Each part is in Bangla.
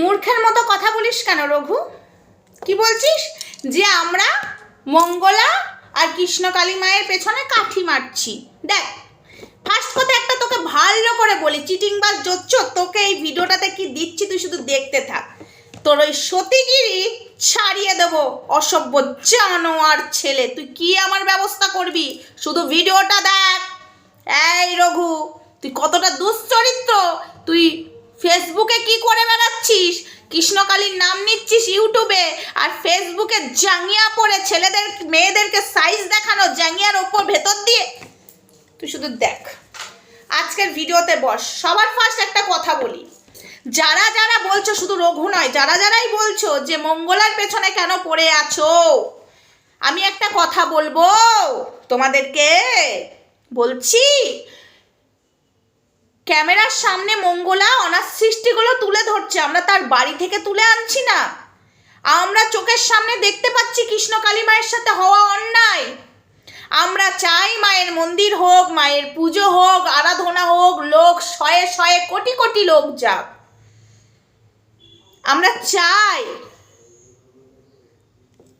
মূর্খের মতো কথা বলিস কেন রঘু? কি বলছিস? যে আমরা মঙ্গলা আর কৃষ্ণকালী মায়ের পেছনে কাঠি মারছি। দেখ ফার্স্ট কথা একটা তোকে ভালো করে বলি চিটিং বাজ জোচ্ছ, তোকে এই ভিডিওটাতে কি দিচ্ছি তুই শুধু দেখতে থাক। তোর ওই সতীগিরি ছাড়িয়ে দেবো, অসভ্য জানোয়ার ছেলে। তুই কি আমার ব্যবস্থা করবি? শুধু ভিডিওটা দেখ। এই রঘু, তুই কতটা দুশ্চরিত্র? তুই ফেসবুকে কি করে বেড়াচ্ছিস? কৃষ্ণকালীর নাম নিচ্ছিস ইউটিউবে। আর ফেসবুকে জাঙ্গিয়া পরে ছেলেদের, মেয়েদেরকে সাইজ দেখানো জাঙ্গিয়ার ওপর ভেতর দিয়ে। তুই শুধু দেখ। আজকের ভিডিওতে বস। সবার ফার্স্ট একটা কথা বলি। যারা যারা বলছো শুধু রঘু নয়, যারা যারাই বলছো যে মঙ্গলার পেছনে কেন পড়ে আছো? আমি একটা কথা বলব। তোমাদেরকে বলছি ক্যামেরার সামনে মঙ্গলা অনার সৃষ্টিগুলো তুলে ধরছে, আমরা তার বাড়ি থেকে তুলে আনছি না। আমরা চোখের সামনে দেখতে পাচ্ছি কৃষ্ণ কালী মায়ের সাথে হওয়া অন্যায়। আমরা চাই মায়ের মন্দির হোক, মায়ের পুজো হোক, আরাধনা হোক, লোক শয়ে শয়ে, কোটি কোটি লোক যাক। আমরা চাই,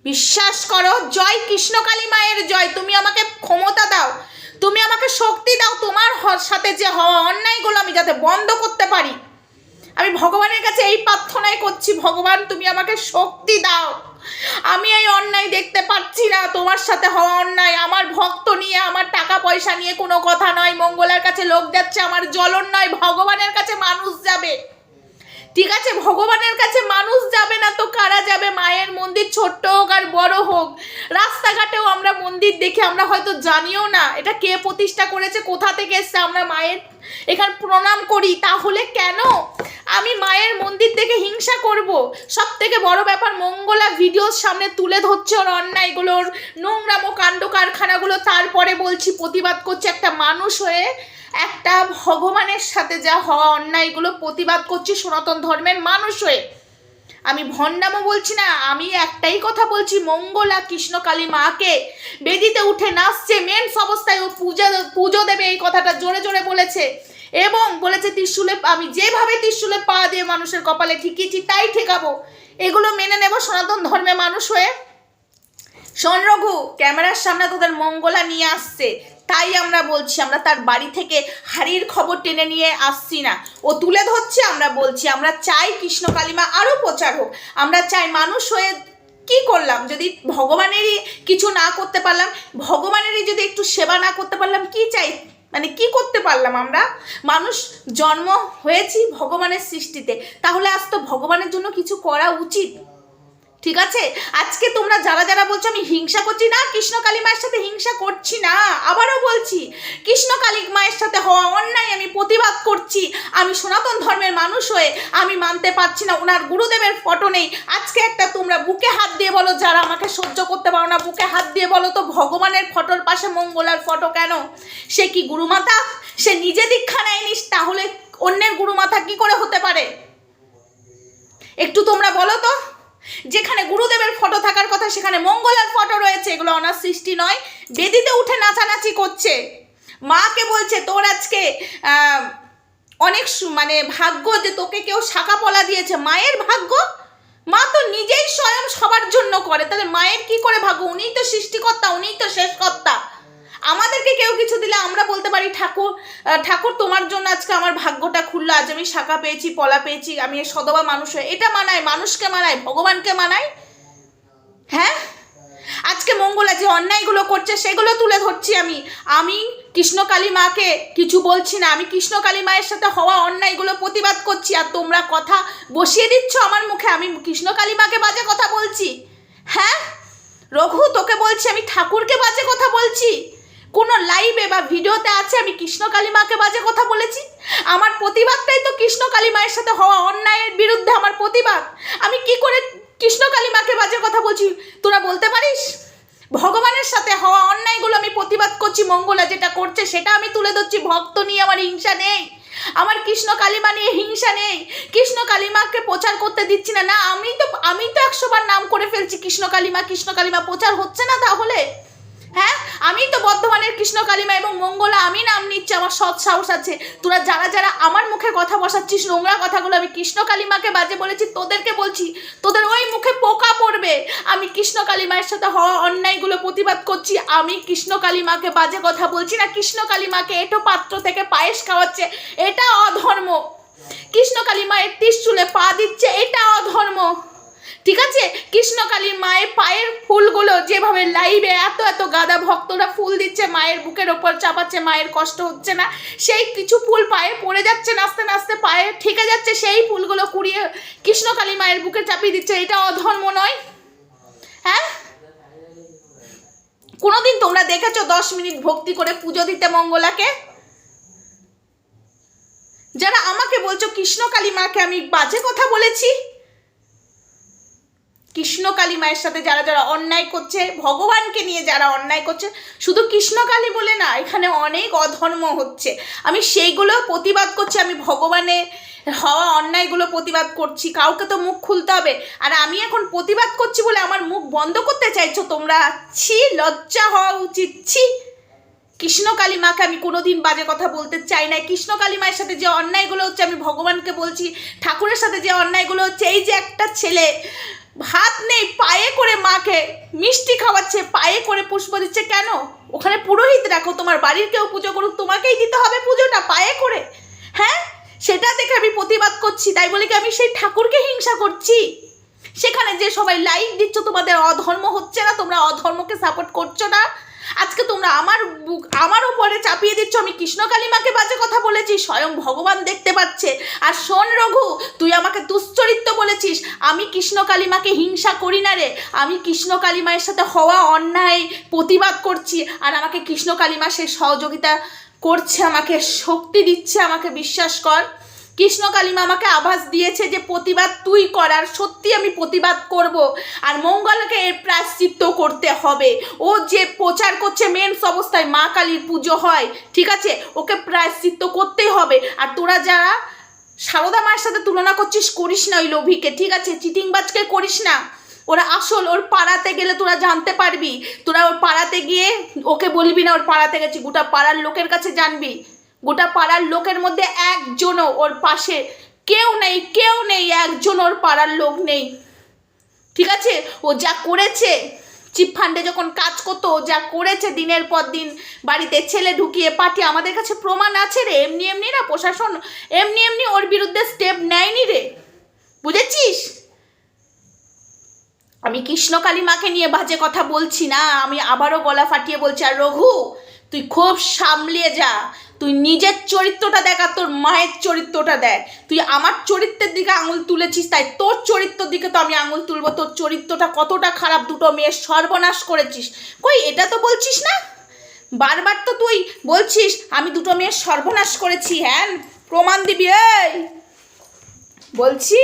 বিশ্বাস করো, জয় কৃষ্ণকালী মায়ের জয়, তুমি আমাকে ক্ষমতা দাও। তুমি আমাকে শক্তি দাও, তোমার সাথে যে হওয়া অন্যায়গুলো আমি যাতে বন্ধ করতে পারি। আমি ভগবানের কাছে এই প্রার্থনাই করছি, ভগবান, তুমি আমাকে শক্তি দাও। আমি এই অন্যায় দেখতে পাচ্ছি না, তোমার সাথে হওয়া অন্যায়। আমার ভক্ত নিয়ে, আমার টাকা পয়সা নিয়ে কোনো কথা নয়। মঙ্গলার কাছে লোক যাচ্ছে, আমার জ্বলন নয়। ভগবানের কাছে মানুষ যাবে। ঠিক আছে, ভগবানের কাছে মানুষ যাবে না তো কারা যাবে? মায়ের মন্দির ছোট্ট হোক আর বড় হোক। রাস্তাঘাটেও আমরা মন্দির দেখে আমরা হয়তো জানিও না এটা কে প্রতিষ্ঠা করেছে, কোথা থেকে এসছে, আমরা মায়ের এখানে প্রণাম করি, তাহলে কেন? আমি মায়ের মন্দির দেখে হিংসা করব। সব থেকে বড় ব্যাপার, মঙ্গলা ভিডিওর সামনে তুলে ধরছে ওর অন্যায়গুলোর নোংরামো কাণ্ড কারখানাগুলো। তারপরে বলছি, প্রতিবাদ করছে একটা মানুষ হয়ে একটা ভগবানের সাথে যা হওয়া অন্যায়গুলো প্রতিবাদ করছি সনাতন ধর্মের মানুষ হয়ে। আমি ভণ্ডামও বলছি না, আমি একটাই কথা বলছি, মঙ্গলা কৃষ্ণকালী মাকে বেদিতে উঠে নাচছে মেন্স অবস্থায় ও পূজা, পুজো দেবে এই কথাটা জোরে জোরে বলেছে। এবং বলেছে, ত্রিশুলে, আমি যেভাবে ত্রিশুলে পা দিয়ে মানুষের কপালে ঠিকিয়েছি তাই ঠেকাবো। এগুলো মেনে নেব সনাতন ধর্মের মানুষ হয়ে। শোন রঘু, ক্যামেরার সামনে তোদের মঙ্গলা নিয়ে আসছে। তাই আমরা বলছি, আমরা তার বাড়ি থেকে হাড়ির খবর টেনে নিয়ে আসছি না। ও তুলে ধরছে, আমরা বলছি, আমরা চাই কৃষ্ণ কালিমা আরও প্রচার হোক। আমরা চাই মানুষ হয়ে কি করলাম? যদি ভগবানেরই কিছু না করতে পারলাম, ভগবানেরই যদি একটু সেবা না করতে পারলাম, কি চাই? মানে কি করতে পারলাম আমরা? মানুষ জন্ম হয়েছি ভগবানের সৃষ্টিতে। তাহলে আজ তো ভগবানের জন্য কিছু করা উচিত। ঠিক আছে? আজকে তোমরা যারা যারা বলছো আমি হিংসা করছি না, কৃষ্ণ কালী মায়ের সাথে হিংসা করছি না, আবারও বলছি, কৃষ্ণ কালী মায়ের সাথে হওয়া অন্যায় আমি প্রতিবাদ করছি, আমি সনাতন ধর্মের মানুষ হয়ে আমি মানতে পারছি না ওনার গুরুদেবের ফটো নেই। আজকে একটা তোমরা বুকে হাত দিয়ে বলো, যারা আমাকে সহ্য করতে পারো না, বুকে হাত দিয়ে বলো তো, ভগবানের ফটোর পাশে মঙ্গলার ফটো কেন? সে কি গুরুমাতা? সে নিজে দীক্ষা নেয়নি, তাহলে অন্যের গুরুমাতা কি করে হতে পারে? একটু তোমরা বলো তো। যেখানে গুরুদেবের ফটো থাকার কথা, সেখানে মঙ্গলার ফটো রয়েছে। এগুলো অনার সৃষ্টি নয়। বেদিতে উঠে নাচানাচি করছে। মাকে বলছে, তোর আজকে অনেক মানে ভাগ্য যে তোকে কেউ শাখা পলা দিয়েছে। মায়ের ভাগ্য? মা তো নিজেই স্বয়ং সবার জন্য করে। তাহলে মায়ের কি করে ভাগ্য? উনিই তো সৃষ্টিকর্তা, উনিই তো শেষকর্তা। আমাদেরকে কেউ কিছু দিলে আমরা বলতে পারি, ঠাকুর ঠাকুর, তোমার জন্য আজকে আমার ভাগ্যটা খুললো। আজ আমি শাখা পেয়েছি, পলা পেয়েছি, আমি সদবা মানুষ হয়ে এটা মানায়, মানুষকে মানায়, ভগবানকে মানায়। হ্যাঁ? আজকে মঙ্গলা যে অন্যায়গুলো করছে, সেগুলো তুলে ধরছি আমি। আমি কৃষ্ণকালী মাকে কিছু বলছি না। আমি কৃষ্ণকালী মায়ের সাথে হওয়া অন্যায়গুলো প্রতিবাদ করছি। আর তোমরা কথা বসিয়ে দিচ্ছ আমার মুখে। আমি কৃষ্ণকালী মাকে বাজে কথা বলছি। হ্যাঁ? রঘু, তোকে বলছি, আমি ঠাকুরকে বাজে কথা বলছি। কোনো লাইভে বা ভিডিওতে আছে, আমি কৃষ্ণকালী মাকে বাজে কথা বলেছি? আমার প্রতিবাদটাই তো কৃষ্ণকালী মায়ের সাথে হওয়া অন্যায়ের বিরুদ্ধে আমার প্রতিবাদ। আমি কি করে কৃষ্ণকালী মাকে বাজে কথা বলছি? তোরা বলতে পারিস? ভগবানের সাথে হওয়া অন্যায়গুলো আমি প্রতিবাদ করছি, মঙ্গলা যেটা করছে সেটা আমি তুলে ধরছি, ভক্ত নিয়ে আমার হিংসা নেই। আমার কৃষ্ণ কালিমা নিয়ে হিংসা নেই। কৃষ্ণ কালিমাকে প্রচার করতে দিচ্ছি না না, আমি তো আমি তো একশোবার নাম করে ফেলছি, কৃষ্ণ কালিমা কৃষ্ণ কালিমা প্রচার হচ্ছে না তাহলে? হ্যাঁ? আমি তো বর্ধমানের কৃষ্ণ কালিমা এবং মঙ্গলা, আমি নাম নিচ্ছি, আমার সৎ সাহস আছে। তোরা যারা যারা আমার মুখে কথা বসাচ্ছিস, নোংরা কথাগুলো আমি কৃষ্ণ কালিমাকে বাজে বলেছি, তোদেরকে বলছি, তোদের ওই মুখে পোকা পড়বে। আমি কৃষ্ণ কালিমায়ের সাথে হওয়া অন্যায়গুলো প্রতিবাদ করছি, আমি কৃষ্ণ কালিমাকে বাজে কথা বলছি না, কৃষ্ণ কালিমাকে এটো পাত্র থেকে পায়েস খাওয়াচ্ছে, এটা অধর্ম। কৃষ্ণ কালিমায়ের চুলে পা দিচ্ছে, এটা অধর্ম। ঠিক আছে? কৃষ্ণকালীর মায়ের পায়ের ফুলগুলো যেভাবে লাইভে এত এত গাদা ভক্তরা ফুল দিচ্ছে, মায়ের বুকের ওপর চাপাচ্ছে, মায়ের কষ্ট হচ্ছে না। সেই কিছু ফুল পায়ে পড়ে যাচ্ছে, নাচতে নাচতে পায়ে ঠেকে যাচ্ছে, সেই ফুলগুলো কুড়িয়ে কৃষ্ণকালী মায়ের বুকে চাপিয়ে দিচ্ছে। এটা অধর্ম নয়। হ্যাঁ? কোনোদিন তোমরা দেখেছ দশ মিনিট ভক্তি করে পুজো দিতে মঙ্গলাকে? যারা আমাকে বলছো কৃষ্ণকালী মাকে আমি বাজে কথা বলেছি কৃষ্ণকালী মায়ের সাথে যারা যারা অন্যায় করছে, ভগবানকে নিয়ে যারা অন্যায় করছে, শুধু কৃষ্ণকালী বলে না, এখানে অনেক অধর্ম হচ্ছে। আমি সেইগুলো প্রতিবাদ করছি, আমি ভগবানের হওয়া অন্যায়গুলো প্রতিবাদ করছি, কাউকে তো মুখ খুলতে হবে। আর আমি এখন প্রতিবাদ করছি বলে আমার মুখ বন্ধ করতে চাইছো তোমরা? ছি, লজ্জা হওয়া উচিত। ছি। কৃষ্ণকালী মাকে আমি কোনোদিন বাজে কথা বলতে চাই না কৃষ্ণকালী মায়ের সাথে যে অন্যায়গুলো হচ্ছে, আমি ভগবানকে বলছি, ঠাকুরের সাথে যে অন্যায়গুলো হচ্ছে, এই যে একটা ছেলে ভাত নেই, পায়ে করে মাকে মিষ্টি খাওয়াচ্ছে, পায়ে করে পুষ্প দিচ্ছে কেন? ওখানে পুরোহিত রাখো তোমার বাড়ির কেউ পুজো করুক, তোমাকেই দিতে হবে পুজোটা, পায়ে করে। হ্যাঁ? সেটা দেখে আমি প্রতিবাদ করছি, তাই বলে কি আমি সেই ঠাকুরকে হিংসা করছি? সেখানে যে সবাই লাইক দিচ্ছ, তোমাদের অধর্ম হচ্ছে না, তোমরা অধর্মকে সাপোর্ট করছ না? আজকে তোমরা আমার বুক, আমার উপরে চাপিয়ে দিচ্ছ, আমি কৃষ্ণকালী মাকে বাজে কথা বলেছি, স্বয়ং ভগবান দেখতে পাচ্ছে। আর শোন রঘু, তুই আমাকে দুশ্চরিত্র বলেছিস আমি কৃষ্ণ মাকে হিংসা করি না রে। আমি কৃষ্ণকালী মায়ের সাথে হওয়া অন্যায় প্রতিবাদ করছি। আর আমাকে কৃষ্ণকালী মা সে সহযোগিতা করছে, আমাকে শক্তি দিচ্ছে, আমাকে বিশ্বাস কর। কৃষ্ণ কালিমা আমাকে আভাস দিয়েছে যে প্রতিবাদ তুই করার সত্যি আমি প্রতিবাদ করব। আর মঙ্গলকে এর প্রায়শ্চিত্ত করতে হবে। ও যে প্রচার করছে মেন্স অবস্থায় মা কালীর পুজো হয়, ঠিক আছে? ওকে প্রায়শ্চিত্ত করতেই হবে। আর তোরা যারা সারদা মায়ের সাথে তুলনা করছিস, করিস না ওই লোভিকে, ঠিক আছে? চিটিংবাজকে করিস না। ওরা আসল, ওর পাড়াতে গেলে তোরা জানতে পারবি। তোরা ওর পাড়াতে গিয়ে ওকে বলবি না ওর পাড়াতে গেছি, গোটা পাড়ার লোকের কাছে জানবি। গোটা পাড়ার লোকের মধ্যে একজনও ওর পাশে কেউ নেই কেউ নেই, একজন ওর পাড়ার লোক নেই। ঠিক আছে? ও যা করেছে চিপ ফান্ডে যখন কাজ করতো, যা করেছে দিনের পর দিন, বাড়িতে ছেলে ঢুকিয়ে পাঠিয়ে আমাদের কাছে প্রমাণ আছে রে। এমনি এমনি না প্রশাসন, এমনি এমনি ওর বিরুদ্ধে স্টেপ নেয়নি রে। বুঝেছিস? আমি কৃষ্ণকালী মাকে নিয়ে বাজে কথা বলছি না, আমি আবারও গলা ফাটিয়ে বলছি, আর রঘু তুই খুব সামলিয়ে যা। তুই নিজের চরিত্রটা দেখ আর তোর মায়ের চরিত্রটা দেখ। তুই আমার চরিত্রের দিকে আঙুল তুলেছিস, তাই তোর চরিত্রের দিকে তো আমি আঙুল তুলবো। তোর চরিত্রটা কতটা খারাপ, দুটো মেয়ের সর্বনাশ করেছিস। কই, এটা তো বলছিস না? বারবার তো তুই বলছিস, আমি দুটো মেয়ের সর্বনাশ করেছি হ্যাঁ? প্রমাণ দিবি, এই! বলছি।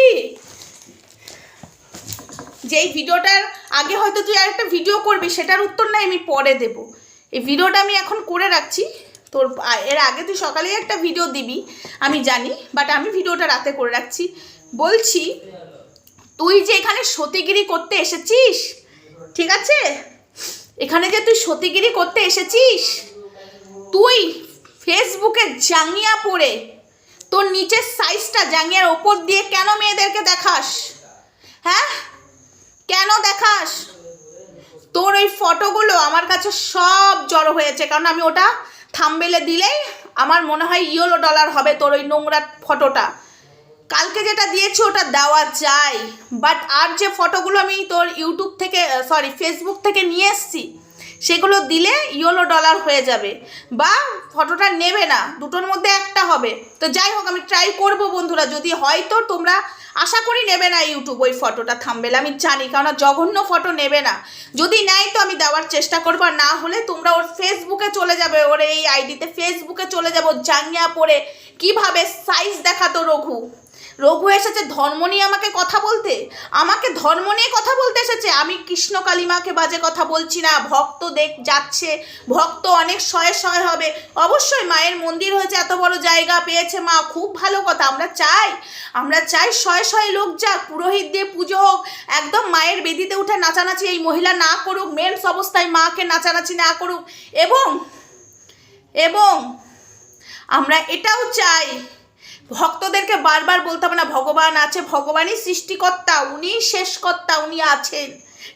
যেই ভিডিওটার আগে হয়তো তুই আরেকটা ভিডিও করবি, সেটার উত্তর নাই, আমি পরে দেব। এই ভিডিওটা আমি এখন করে রাখছি। তোর এর আগে তুই সকালেই একটা ভিডিও দিবি, আমি জানি বাট আমি ভিডিওটা রাতে করে রাখছি। বলছি, তুই যে এখানে সতীগিরি করতে এসেছিস, ঠিক আছে? এখানে যে তুই সতীগিরি করতে এসেছিস, তুই ফেসবুকে জাঙ্গিয়া পরে তোর নিচের সাইজটা জাঙ্গিয়ার ওপর দিয়ে কেন মেয়েদেরকে দেখাস? হ্যাঁ? কেন দেখাস? তোর ওই ফটোগুলো আমার কাছে সব জড়ো হয়েছে, কারণ আমি ওটা থামবেলে দিলেই আমার মনে হয় ইয়েলো ডলার হবে তোর ওই নোংরা ফটোটা। কালকে যেটা দিয়েছি ওটা দেওয়া যায় বাট আর যে ফটোগুলো আমি তোর ইউটিউব থেকে সরি ফেসবুক থেকে নিয়ে এসছি সেগুলো দিলে ইয়েলো ডলার হয়ে যাবে। বা ফটোটা নেবে না, দুটোর মধ্যে একটা হবে। তো যাই হোক, আমি ট্রাই করব বন্ধুরা, যদি হয়তো তোমরা আশা করি নেবে না ইউটিউব ওই ফটোটা থামবেলে আমি জানি কারণ জঘন্য ফটো নেবে না। যদি নেয় তো আমি দেওয়ার চেষ্টা করব, আর না হলে তোমরা ওর ফেসবুকে চলে যাবে, ওর এই আইডিতে ফেসবুকে চলে যাব, জাঙ্গিয়া পরে। কীভাবে সাইজ দেখাতো রঘু? রঘু এসেছে, ধর্ম নিয়ে আমাকে কথা বলতে? আমাকে ধর্ম নিয়ে কথা বলতে এসেছে? আমি কৃষ্ণ কালিমাকে বাজে কথা বলছি না। ভক্ত দেখ যাচ্ছে। ভক্ত অনেক শয়ে শয়ে হবে। অবশ্যই মায়ের মন্দির হয়েছে, এত বড় জায়গা পেয়েছে মা। খুব ভালো কথা। আমরা চাই আমরা চাই শয়ে শয়ে লোক যাক, পুরোহিত দিয়ে পুজো হোক। একদম মায়ের বেদিতে উঠে নাচানাচি। এই মহিলা না করুক, মেন্স অবস্থায় মাকে নাচানাচি না করুক। এবং এবং আমরা এটাও চাই ভক্তদেরকে বারবার বলতে হবে না, ভগবান আছে, ভগবানই সৃষ্টিকর্তা উনি শেষকর্তা, উনি আছেন।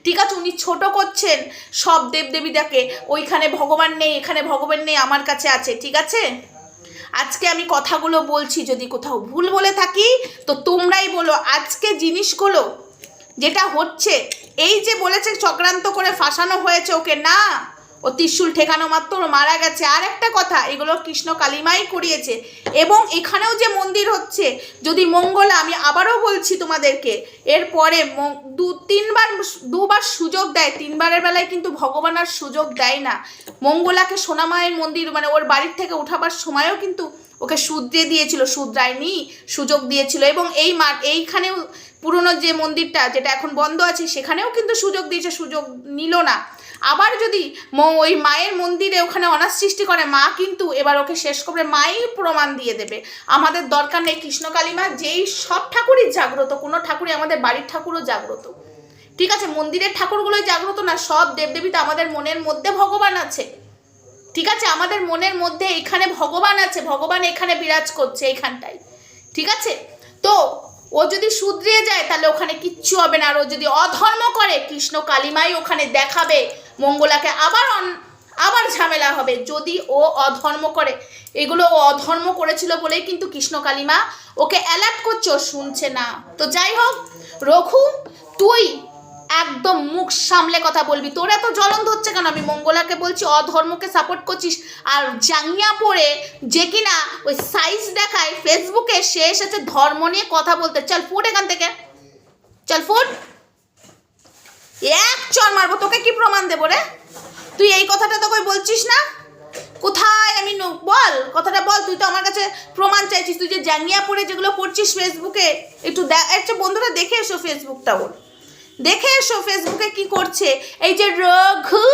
ঠিক আছে, উনি ছোট করছেন, সব দেবদেবীটাকে ওইখানে ভগবান নেই, এখানে ভগবান নেই, আমার কাছে আছে, ঠিক আছে? আজকে আমি কথাগুলো বলছি, যদি কোথাও ভুল বলে থাকি, তো তোমরাই বলো, আজকে জিনিসগুলো যেটা হচ্ছে, এই যে বলেছে চক্রান্ত করে ফাঁসানো হয়েছে ওকে, না। ও ত্রিশুল ঠেকানো মাত্র মারা গেছে। আর একটা কথা, এগুলো কৃষ্ণ কালিমাই করিয়েছে। এবং এখানেও যে মন্দির হচ্ছে, যদি মঙ্গলা, আমি আবারও বলছি তোমাদেরকে, এরপরে দু, তিনবার দুবার সুযোগ দেয়। তিনবারের বেলায় কিন্তু ভগবান আর সুযোগ দেয় না। মঙ্গলাকে সোনামায়ের মন্দির মানে ওর বাড়ির থেকে উঠাবার সময়ও কিন্তু ওকে শুধরে দিয়েছিল, শুধরায়নি, সুযোগ দিয়েছিল। এবং এই মা, এইখানেও পুরনো যে মন্দিরটা, যেটা এখন বন্ধ আছে, সেখানেও কিন্তু সুযোগ দিয়েছে, সুযোগ নিল না। আবার যদি ওই মায়ের মন্দিরে ওখানে অনার সৃষ্টি করে, মা কিন্তু এবার ওকে শেষ করে মাই প্রমাণ দিয়ে দেবে। আমাদের দরকার নেই কৃষ্ণকালী মা যেই সব ঠাকুরই জাগ্রত, কোনো ঠাকুরই আমাদের বাড়ির ঠাকুরও জাগ্রত। ঠিক আছে, মন্দিরের ঠাকুরগুলোই জাগ্রত না, সব দেবদেবী তো আমাদের মনের মধ্যে ভগবান আছে। ঠিক আছে, আমাদের মনের মধ্যে এখানে ভগবান আছে, ভগবান এখানে বিরাজ করছে এইখানটায় ঠিক আছে? তো ও যদি শুধরিয়ে যায়, তাহলে ওখানে কিচ্ছু হবে না। আর ও যদি অধর্ম করে, কৃষ্ণ কালিমাই ওখানে দেখাবে। মঙ্গলাকে আবার আবার ঝামেলা হবে। যদি ও অধর্ম করে, এগুলো ও অধর্ম করেছিল বলেই কিন্তু কৃষ্ণ কালিমা ওকে অ্যালার্ট করছে, ও শুনছে না। তো যাই হোক, রঘু, তুই একদম মুখ সামলে কথা বলবি। তোর এত জ্বলন ধরছে কেন? আমি মঙ্গলাকে বলছি, অধর্মকে সাপোর্ট করছিস। আর জাঙ্গিয়া পরে যে কিনা ওই সাইজ দেখায় ফেসবুকে সে এসেছে ধর্ম নিয়ে কথা বলতে। চল ফুট এখান থেকে। চল ফুট এক চর মারবো, তোকে কি প্রমাণ দেবো রে? তুই এই কথাটা তোকে বলছিস না? কোথায় আমি বল, কথাটা বল, তুই তো আমার কাছে প্রমাণ চাইছিস, তুই যে জাঙ্গিয়া পড়ে যেগুলো করছিস ফেসবুকে একটু দেখ একটা বন্ধুরা দেখে এসো ফেসবুকটা ওর দেখে এসো ফেসবুকে কি করছে। এই যে রঘু,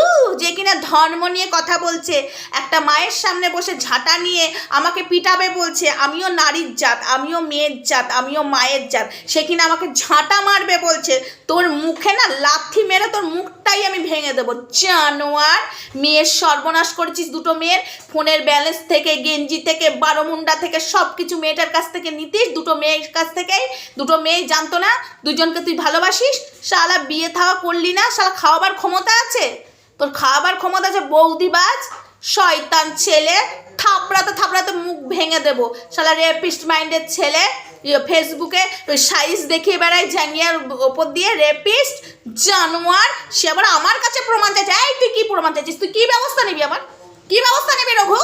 যে কিনা ধর্ম নিয়ে কথা বলছে। একটা মায়ের সামনে বসে ঝাঁটা নিয়ে আমাকে পিটাবে বলছে, আমিও নারীর জাত, আমিও মেয়ের জাত, আমিও মায়ের জাত। সে কিনা আমাকে ঝাঁটা মারবে বলছে, তোর মুখে না লাথি মেরে তোর মুখটাই আমি ভেঙে দেবো। জানোয়ার, মেয়ের সর্বনাশ করেছিস দুটো মেয়ের, ফোনের ব্যালেন্স থেকে, গেঞ্জি থেকে বারোমুন্ডা থেকে সব কিছু মেয়েটার কাছ থেকে নিতিস, দুটো মেয়ের কাছ থেকেই, দুটো মেয়ে জানতো না, দুজনকে তুই ভালোবাসিস শালা বিয়ে থাওয়া করলি না? শালা খাওয়াবার ক্ষমতা আছে? তোর খাওয়াবার ক্ষমতা আছে বৌদিবাজ, শয়তান ছেলে, থাপড়াতে থাপড়াতে মুখ ভেঙে দেবো। শালা রেপিস্ট মাইন্ডের ছেলে ইয়ে ফেসবুকে সাইজ দেখিয়ে বেড়ায় জ্যাঙ্গিয়ার ওপর দিয়ে রেপিস্ট জানোয়ার, সে আবার আমার কাছে প্রমাণ চাইছে। এই, তুই কি প্রমাণ চাইছিস? তুই কী ব্যবস্থা নিবি আমার কী ব্যবস্থা নিবি রঘু?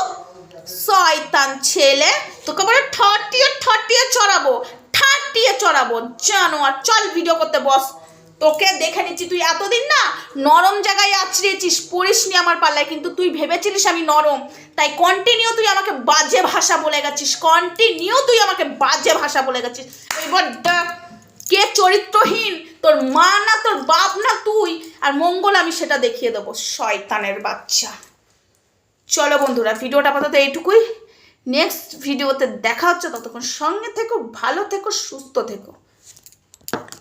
শয়তান ছেলে, তোকে বলে ঠটিয়ে ঠটিয়ে চড়াবো, ঠাটিয়ে চড়াবো। জানোয়ার, চল ভিডিও করতে বস। তোকে দেখে নিচ্ছি, তুই এতদিন না নরম জায়গায় আছড়িয়েছিস পড়িস নি আমার পাল্লায়, কিন্তু তুই ভেবেছিলিস আমি নরম। তাই কন্টিনিউ তুই আমাকে বাজে ভাষা বলে গেছিস কন্টিনিউ তুই আমাকে বাজে ভাষা বলে গেছিস। এবার কে চরিত্রহীন, তোর মা না, তোর বাপ না, তুই। আর মঙ্গল আমি সেটা দেখিয়ে দেবো, শয়তানের বাচ্চা। চলো বন্ধুরা, ভিডিওটা আপাতত এইটুকুই। নেক্সট ভিডিওতে দেখা হচ্ছে, ততক্ষণ সঙ্গে থেকো, ভালো থেকো, সুস্থ থেকো।